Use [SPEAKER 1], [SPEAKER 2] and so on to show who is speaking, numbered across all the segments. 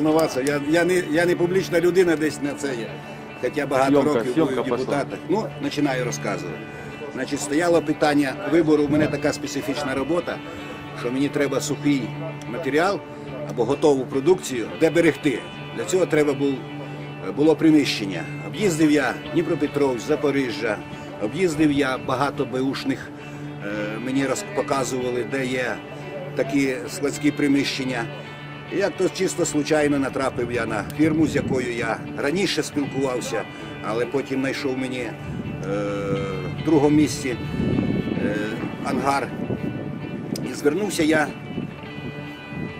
[SPEAKER 1] Інновація. Я, я, не, я не публічна людина десь на це є. Хоча багато
[SPEAKER 2] Зйомка,
[SPEAKER 1] років був
[SPEAKER 2] пішла.
[SPEAKER 1] депутатом. Ну, починаю розказувати. Значить, стояло питання вибору. У мене така специфічна робота, що мені треба сухий матеріал або готову продукцію, де берегти. Для цього треба був, було приміщення. Об'їздив я Дніпропетровськ, Запоріжжя, об'їздив я багато беушних. Е, Мені показували, де є такі складські приміщення. Як то чисто случайно натрапив я на фірму, з якою я раніше спілкувався, але потім знайшов мені е, в другому місці е, ангар. І звернувся я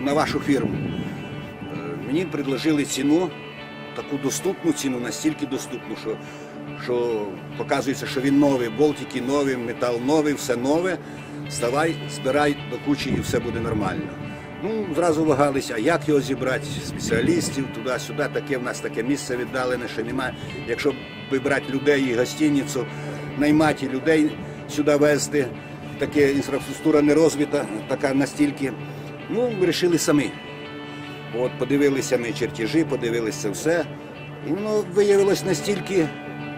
[SPEAKER 1] на вашу фірму. Е, мені предложили ціну, таку доступну ціну, настільки доступну, що, що показується, що він новий, болтики нові, метал новий, все нове. Ставай, збирай до кучі і все буде нормально. Ну, зразу вагалися, як його зібрати, спеціалістів, туди-сюди, таке в нас таке місце віддалене, що немає. Якщо вибрати людей і гостиницю, наймати людей сюди везти, таке інфраструктура не розвита, така настільки. Ну, вирішили самі. От подивилися ми чертежі, подивилися все. І воно виявилось настільки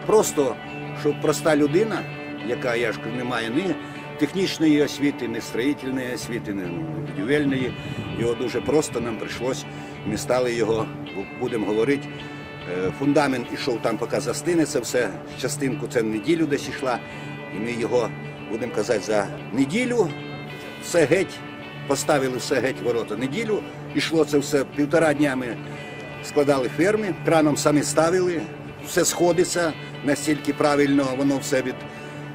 [SPEAKER 1] просто, що проста людина, яка я ж не має ні технічної освіти, ні строїтельної освіти, ні будівельної, його дуже просто нам прийшлось. Ми стали його, будемо говорити, е, фундамент ішов там, поки застине це все, частинку це неділю десь йшла. І ми його, будемо казати, за неділю все геть, поставили все геть ворота. Неділю йшло це все півтора дня. Ми складали ферми, краном самі ставили, все сходиться, настільки правильно воно все від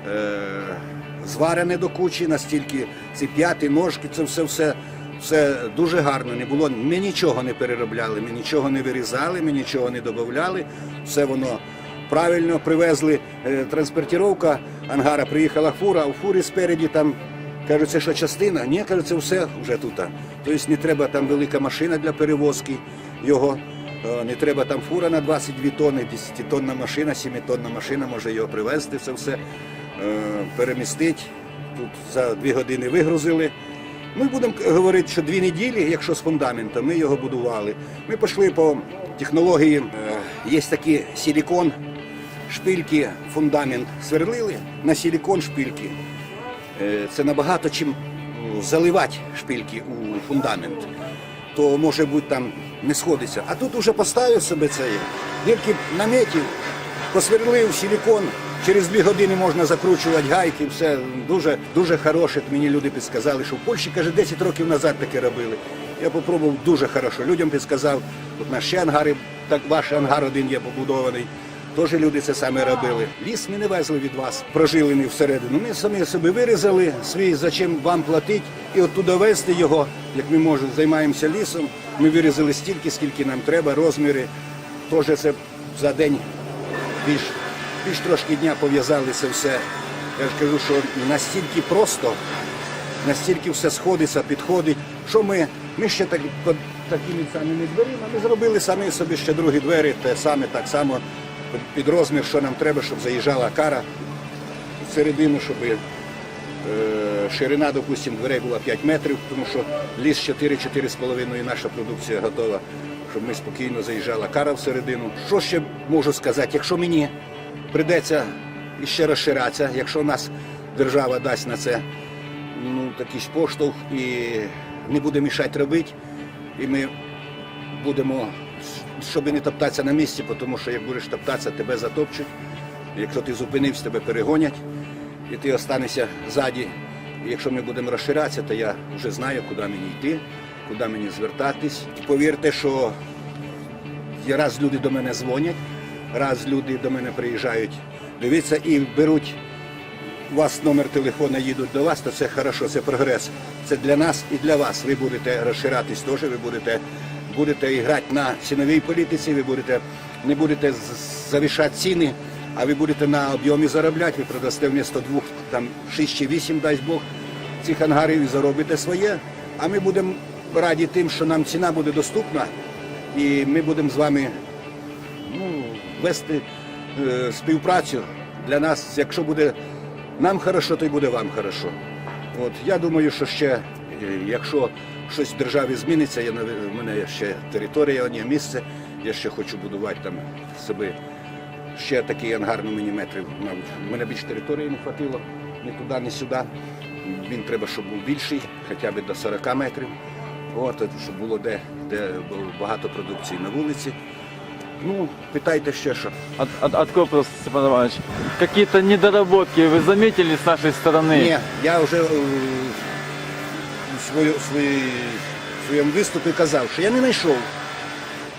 [SPEAKER 1] е, зварене до кучі, настільки ці п'яти ножки, це все, все, все дуже гарно. Не було. Ми нічого не переробляли, ми нічого не вирізали, ми нічого не додавали. Все воно правильно привезли. Е, транспортировка ангара приїхала фура, а у фурі спереді там. Кажуть, це що частина? Ні, кажуть, це все вже тут. Тобто не треба там велика машина для перевозки його, е, не треба там фура на 22 тонни, 10-тонна машина, 7-тонна машина може його привезти, це все перемістити. Тут за дві години вигрузили. Ми будемо говорити, що дві неділі, якщо з фундаментом, ми його будували. Ми пішли по технології. Е, Є такий силікон, шпильки, фундамент сверлили на силікон шпильки. Е, Це набагато чим ну, заливати шпильки у фундамент, то може бути там не сходиться. А тут уже поставив себе це, дірки наметів, посверлив силікон. Через дві години можна закручувати гайки, все дуже дуже хороше. Мені люди підсказали, що в Польщі каже 10 років назад таке робили. Я попробував дуже хорошо. Людям підсказав, от наш ще ангари, так ваш ангар один є побудований. Теж люди це саме робили. Ліс ми не везли від вас, прожилені всередину. Ми самі собі вирізали свій, зачем вам платити, і оттуда везти його, як ми можемо, займаємося лісом. Ми вирізали стільки, скільки нам треба, розміри. Теж це за день більш, більш трошки дня пов'язали це все. Я ж кажу, що настільки просто, настільки все сходиться, підходить, що ми, ми ще так, такими самими дверима, ми зробили самі собі ще другі двері, те саме так само під розмір, що нам треба, щоб заїжджала кара всередину, щоб е, ширина, допустимо, дверей була 5 метрів, тому що ліс 4-4,5 і наша продукція готова, щоб ми спокійно заїжджала кара всередину. Що ще можу сказати? Якщо мені прийдеться ще розширатися, якщо нас держава дасть на це ну, такий поштовх і не буде мішати робити, і ми будемо, щоб не топтатися на місці, тому що як будеш топтатися, тебе затопчуть. Якщо ти зупинився, тебе перегонять, і ти останешся ззаді. І якщо ми будемо розширатися, то я вже знаю, куди мені йти, куди мені звертатись. Повірте, що раз люди до мене дзвонять, раз люди до мене приїжджають, дивіться і беруть у вас номер телефона їдуть до вас, то це хорошо, це прогрес. Це для нас і для вас. Ви будете розширатись теж, ви будете, будете грати на ціновій політиці, ви будете, не будете завішати ціни, а ви будете на об'ємі заробляти, ви продасте вмісто двох, там 6 чи 8, дасть Бог, цих ангарів і заробите своє. А ми будемо раді тим, що нам ціна буде доступна, і ми будемо з вами вести е, співпрацю для нас, якщо буде нам хорошо, то й буде вам хорошо. От я думаю, що ще, е, якщо щось в державі зміниться, я, в мене ще територія, є місце, я ще хочу будувати там собі ще такий ангар, ну мені метрів. У мене більше території не хватило, ні туди, ні сюди. Він треба, щоб був більший, хоча б до 40 метрів. От, щоб було де, де багато продукції на вулиці. Ну, питайте ще що.
[SPEAKER 2] От, от, от вопрос, Степан Иванович. Какие-то недоработки вы заметили с нашей стороны?
[SPEAKER 1] Ні, я вже е, у свою, свої, в своєму виступі казав, що я не знайшов.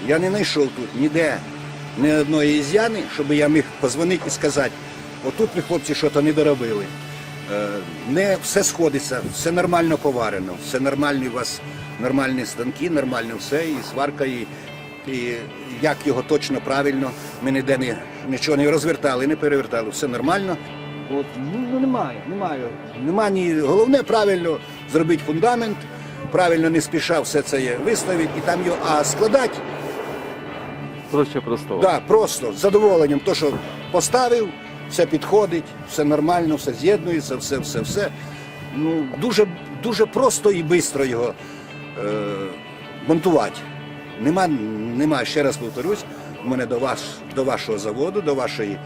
[SPEAKER 1] Я не знайшов тут ніде ні одної ізяни, щоб я міг позвонити і сказати, отут ви хлопці щось не доробили. Е, Не все сходиться, все нормально поварено, все нормальні у вас нормальні станки, нормально все, і сварка, і, і як його точно правильно. Ми ніде не, нічого не розвертали, не перевертали, все нормально. От, ну, ну немає, немає. Нема ні головне правильно зробити фундамент, правильно не спіша все це виставити і там його, а складати
[SPEAKER 2] Проще простого.
[SPEAKER 1] Да, просто з задоволенням, то, що поставив, все підходить, все нормально, все з'єднується, все, все, все. Ну, дуже, дуже просто і швидко його е, монтувати. Нема, нема, ще раз повторюсь, у мене до, ваш, до вашого заводу, до вашої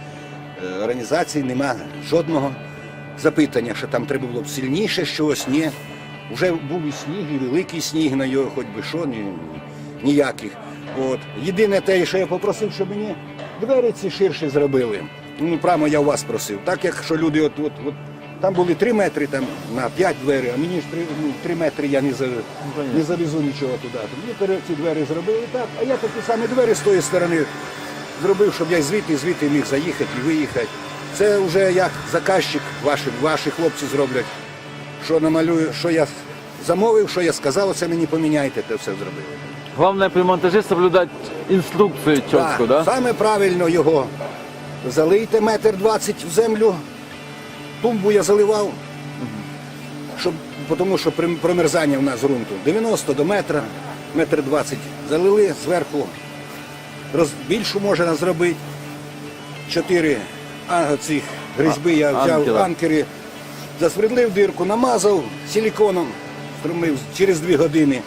[SPEAKER 1] е, організації нема жодного запитання, що там треба було б сильніше щось, ні. Вже був і сніг, і великий сніг на його, хоч би що, ні, ніяких. От. Єдине те, що я попросив, щоб мені двері ці ширші зробили. Ну, прямо я у вас просив. Так як що люди, от, от, от там були 3 метри там, на 5 двері, а мені ж 3, ну, 3 метри я не, за, не завезу нічого туди. Мені ці двері зробили так, а я такі самі двері з тої сторони зробив, щоб я звідти, звідти міг заїхати і виїхати. Це вже як заказчик, ваші, ваші хлопці зроблять, що намалюю, що я замовив, що я сказав, це мені поміняйте, те все зробили.
[SPEAKER 2] Главное при монтаже соблюдать инструкцию четкую, да?
[SPEAKER 1] Саме правильно його залийте метр двадцять в землю. Тумбу я заливав, щоб, тому що при- промерзання в нас ґрунту 90 до метра, метр двадцять залили, зверху роз, більшу можна зробити. Чотири а, цих різьби я взяв
[SPEAKER 2] анкера.
[SPEAKER 1] анкери, засвердлив дирку, намазав силіконом, струмив через дві години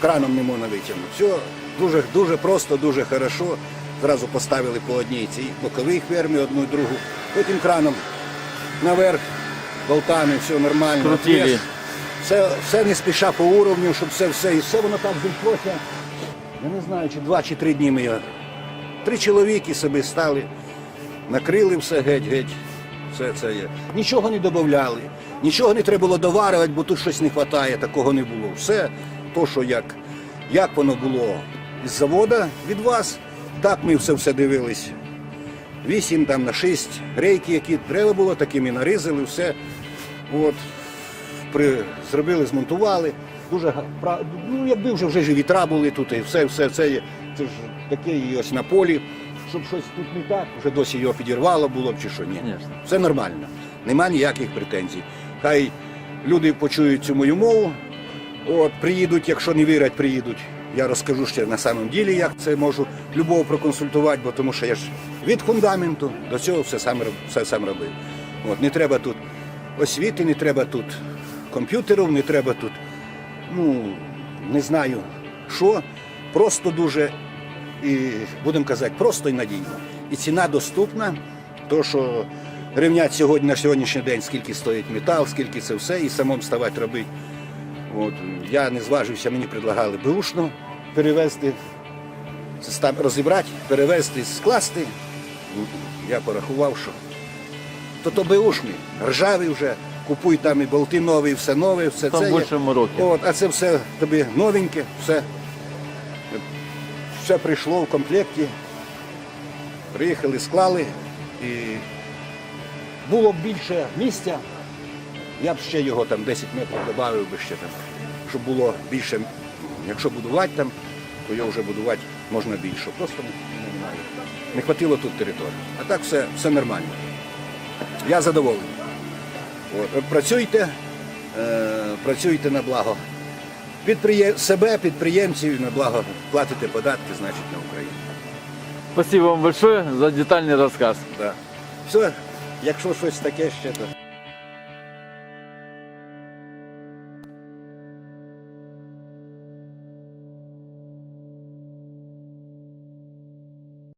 [SPEAKER 1] краном не можна витягнути. Все дуже, дуже просто, дуже хорошо. Зразу поставили по одній цій боковій фермі, одну і другу. Потім краном наверх, болтами, все нормально.
[SPEAKER 2] Крутили.
[SPEAKER 1] Все, все не спіша по уровню, щоб все, все, і все воно так зійшлося. Я не знаю, чи два, чи три дні ми його. Три чоловіки собі стали, накрили все геть-геть. Все це є. Нічого не додавали, нічого не треба було доварювати, бо тут щось не вистачає, такого не було. Все то, що як, як воно було з завода від вас, так ми все все дивились. Вісім там на шість рейки, які треба було, такими нарізали, все. От, при, зробили, змонтували. Дуже ну, якби вже вже ж вітра були тут, і все, все це є. Це ж таке і ось на полі. Щоб щось тут не так, вже досі його підірвало було б чи що. Ні. Все нормально. Нема ніяких претензій. Хай люди почують цю мою мову. От, приїдуть, якщо не вірять, приїдуть. Я розкажу ще на самом ділі, як це можу любого проконсультувати, бо тому що я ж від фундаменту до цього все сам, все сам робив. От, не треба тут освіти, не треба тут комп'ютерів, не треба тут, ну, не знаю що. Просто дуже, і, будемо казати, просто і надійно. І ціна доступна, то що рівнять сьогодні на сьогоднішній день, скільки стоїть метал, скільки це все, і самому ставати робити. От, я не зважився, мені предлагали беушно перевезти, розібрати, перевезти, скласти. Я порахував, що то то беушний, ржавий вже, купуй там і болти нові, все нове, все
[SPEAKER 2] Там
[SPEAKER 1] це.
[SPEAKER 2] більше мороки.
[SPEAKER 1] От, а це все тобі новеньке, все. Все прийшло в комплекті. Приїхали, склали і було б більше місця, я б ще його там 10 метрів додав би ще там, щоб було більше. Якщо будувати там, то його вже будувати можна більше. Просто не, не, хватило тут території. А так все, все нормально. Я задоволений. От, от працюйте, е, працюйте на благо підприє... себе, підприємців, на благо платите податки, значить, на Україну.
[SPEAKER 2] Спасибо вам большое за детальный рассказ.
[SPEAKER 1] Да. Все, якщо щось таке ще, то